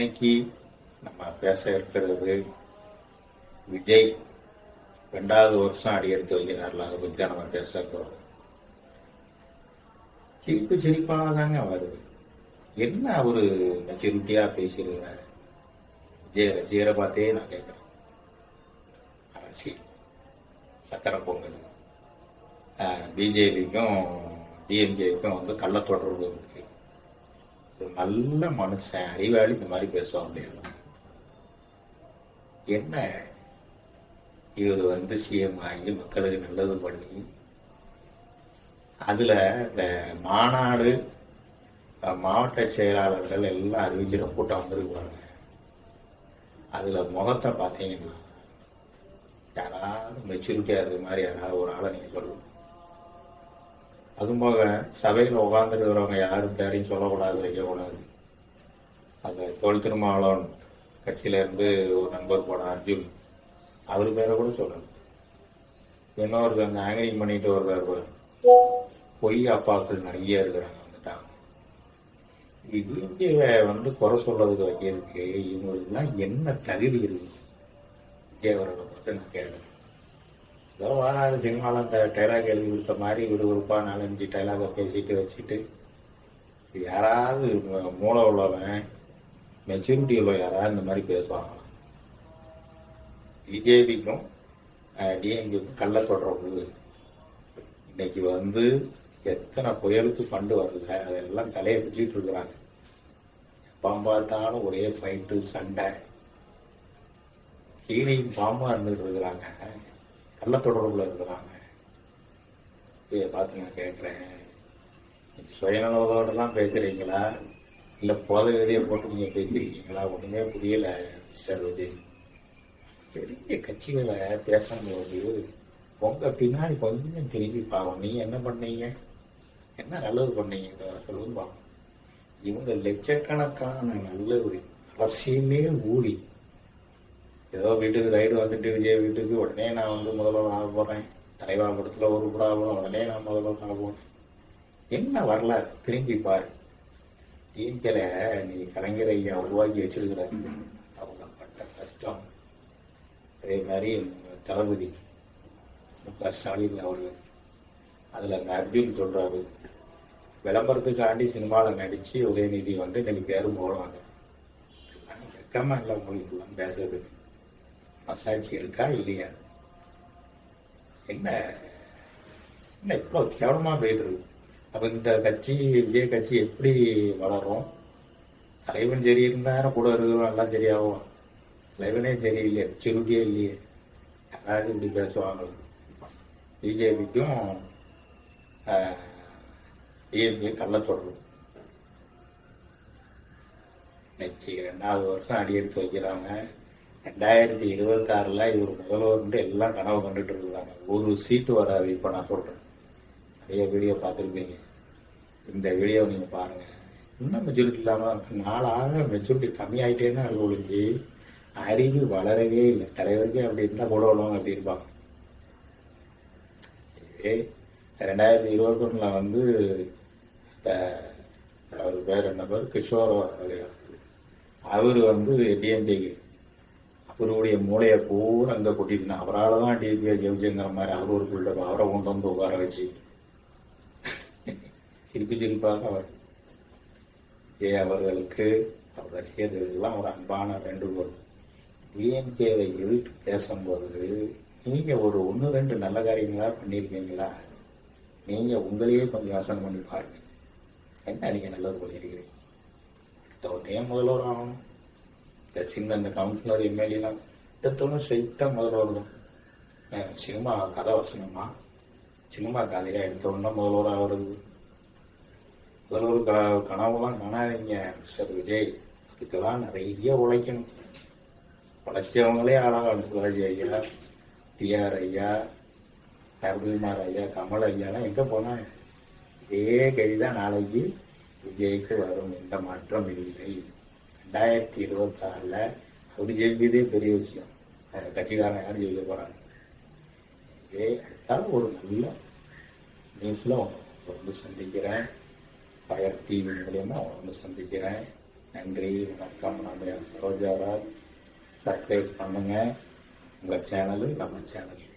இன்னைக்கு நம்ம பேச இருக்கிறது விஜய். ரெண்டாவது வருஷம் அடி எடுத்து வைக்கிறார்ல அதை பற்றி நம்ம பேச இருக்கிறோம் சிரிப்பு சிரிப்பாக தாங்க வருது. என்ன அவரு மெச்சூரிட்டியாக பேசியிருக்கிறாரு? விஜய் ரசிகரை பார்த்தே நான் கேட்குறேன். அரசியல். சக்கரை பொங்கல். பிஜேபிக்கும் டிஎம்கேக்கும் வந்து கள்ள தொடர்பு இருக்கு. ஒரு நல்ல மனுஷன் அறிவாளி இந்த மாதிரி பேசுவாங்க முடியாது என்ன? இவர் வந்து சிஎம் ஆகி மக்களுக்கு நல்லது பண்ணி அதுல இந்த மாநாடு மாவட்ட செயலாளர்கள் எல்லாம் அறிவிச்சிட கூட்டம் வந்துருக்குவாங்க. அதுல முகத்தை பார்த்தீங்கன்னா யாராவது மெச்சூரிட்டியாக இருக்கிற மாதிரி யாராவது ஒரு ஆளை நீங்க சொல்லணும். அதுவும் போக சபையில் உட்காந்துருக்கிறவங்க யாரும் பேரையும் சொல்லக்கூடாது வைக்கக்கூடாது. அந்த தொல் திருமாவளவன் கட்சியில இருந்து ஒரு நண்பர் போன அர்ஜுன் அவர் பேரை கூட சொல்லணும். இன்னொரு அந்த ஆங்கரிங் பண்ணிட்டு ஒரு பாரு. பொய் அப்பாக்கள் நிறைய இருக்கிறாங்க வந்துட்டாங்க இது வந்து குறை சொல்றதுக்கு வைக்கிறதுக்கு இவங்களுக்குலாம் என்ன தகுதி இருக்கு? விஜயவரோட பற்றி நான் கேட்குறேன் ஏதோ வாராது சினிமாவில் அந்த டைலாக் எழுதி கொடுத்த மாதிரி விறுவிறுப்பாக நாலஞ்சு டைலாகை பேசிட்டு வச்சுட்டு யாராவது மூளை உள்ளவன் மெச்சூரிட்டி உள்ள யாராவது இந்த மாதிரி பேசுவாங்க பிஜேபிக்கும் டிஎம்கேக்கும் கள்ள தொடர்பு இன்னைக்கு வந்து எத்தனை புயலுக்கு ஃபண்டு வருது அதெல்லாம் தலையை பிடிச்சிட்டு இருக்கிறாங்க. எப்போ பார்த்தாலும் ஒரே ஃபைட்டு சண்டை. கீழையும் பாம்பா இருந்துட்டு இருக்கிறாங்க. நல்ல தொடர்புல இருக்கிறாங்க. இதை பார்த்து நான் கேட்குறேன் சுயநலத்தோடலாம் பேசுறீங்களா? இல்லை போதை வெளியே போட்டு நீங்கள் பேசிருக்கீங்களா? ஒன்றுமே புரியலை மிஸ்டர் விஜய். பெரிய கட்சிகளை பேசும்போது உங்கள் பின்னாடி கொஞ்சம் திரும்பி பாவம். நீங்கள் என்ன பண்ணீங்க? என்ன நல்லது பண்ணீங்க சொல்லுங்க பாவம் இவங்க லட்சக்கணக்கான நல்ல ஒரு அவசியமே ஊழி ஏதோ வீட்டுக்கு ரைடு வந்துட்டு விஜய் வீட்டுக்கு உடனே நான் வந்து முதல்வர் ஆக போறேன். தலைவா படத்துல ஒரு ப்ராப்ளம் உடனே நான் முதல்வர் ஆக போறேன். என்ன வரலாறு? திரும்பி பாரு. டிஎம்கேல நீ கலைஞர் ஐயா உருவாக்கி வச்சிருக்கிற அவங்க பட்ட கஷ்டம். அதே மாதிரி தளபதி மு ஸ்டாலின் அவர்கள். அதுல அந்த அர்ஜுன் சொல்றாரு விளம்பரத்துக்காண்டி சினிமாவில் நடிச்சு உதயநிதி வந்து இன்னைக்கு பேரும் போடுவாங்க வெக்கமா இல்லை உங்களுக்கு பேசுறது மசாட்சி இருக்கா இல்லையா? என்ன? என்ன இவ்வளோ கேவலமா போயிட்டு இருக்கு அப்போ இந்த கட்சி விஜய் கட்சி எப்படி வளரும்? தலைவன் சரி இருந்தாலும் கூட இருக்கிறவன் எல்லாம் சரியாகும் தலைவனே சரியில்லையே செருட்டியே இல்லையே. யாராவது இப்படி பேசுவாங்க. பிஜேபிக்கும் டிஎம்கே கள்ள தொடர்பு இன்னைக்கு ரெண்டாவது வருஷம் அடி எடுத்து வைக்கிறாங்க. ரெண்டாயிரத்தி இருபத்தி ஆறுல இவர் முதல்வர்ன்ட்டு எல்லாம் கனவு கண்டுட்டு இருக்காங்க. ஒரு சீட்டு வராது இப்ப நான் சொல்றேன். நிறைய வீடியோ பார்த்துருப்பீங்க. இந்த வீடியோ நீங்க பாருங்க. இன்னும் மெச்சூரிட்டி இல்லாம நாளாக மெச்சூரிட்டி கம்மியாயிட்டே தான் இருக்கு ஒழிஞ்சு அறிவு வளரவே இல்லை. தலைவருக்கே அப்படி இருந்தா கூட விடுவாங்க அப்படி இருப்பாங்க. இதே ரெண்டாயிரத்தி இருபத்தொன்னுல வந்து அவர் பேர் என்ன? பேர் கிஷோர் அவர் வந்து டிஎம்கேக்கு குருவுடைய மூளையை பூரா அங்கே கொட்டிட்டு அவரால் தான் டிஎம்கே ஜெயிச்சுங்கிற மாதிரி அவர் ஒரு பில்டப் அவரை கொண்டு வந்து உட்கார வச்சு. சிரிப்பு சிரிப்பாக அவர். ஏ அவர்களுக்கு அவர் ரசிகர்களுக்கெல்லாம் ஒரு அன்பான வேண்டுகோள் டிஎம்கேவை எதிர்த்து பேசும்போது நீங்க ஒரு ஒன்று ரெண்டு நல்ல காரியங்களா பண்ணியிருக்கீங்களா? நீங்க உங்களையே கொஞ்சம் யோசனை பண்ணி பாருங்க. என்ன நீங்க நல்லது பண்ணியிருக்கிறீங்க? அடுத்த உடனே முதல்வர் ஆகணும் சின்ன இந்த கவுன்சிலர் எம்எல்ஏலாம் எடுத்தோன்னு ஸ்ட்ரைட்டாக முதல்வர் தான் சினிமா கதை வசனமா? சினிமா கதையாக எடுத்த முதல்வராக வருது ஆகிறது முதல்வர் க கனவுலாம் காணாதீங்க மிஸ்டர் விஜய். அதுக்கெல்லாம் நிறைய உழைக்கணும். உழைச்சவங்களே ஆளாகணும் சிவாஜி ஐயா டிஆர் ஐயா அருள்குமார் ஐயா கமல் ஐயாலாம் எங்கே போனாங்க இதே கைதான் நாளைக்கு விஜய்க்கு வரும். எந்த மாற்றம் இல்லை. ரெண்டாயிரத்தி இருபத்தி ஆறுல அவர் பெரிய விஷயம். வேற கட்சிக்காரன் யாரும் ஜெயிக்க போறாங்க. இதே அடுத்தாலும் ஒரு நல்ல நியூஸ்ல வந்து சந்திக்கிறேன். பயர் டிவி மூலயமா வந்து சந்திக்கிறேன். நன்றி வணக்கம். நம்ம சரோஜாராஜ் சப்ஸ்கிரைப் பண்ணுங்க. உங்கள் சேனலு நம்ம சேனல்.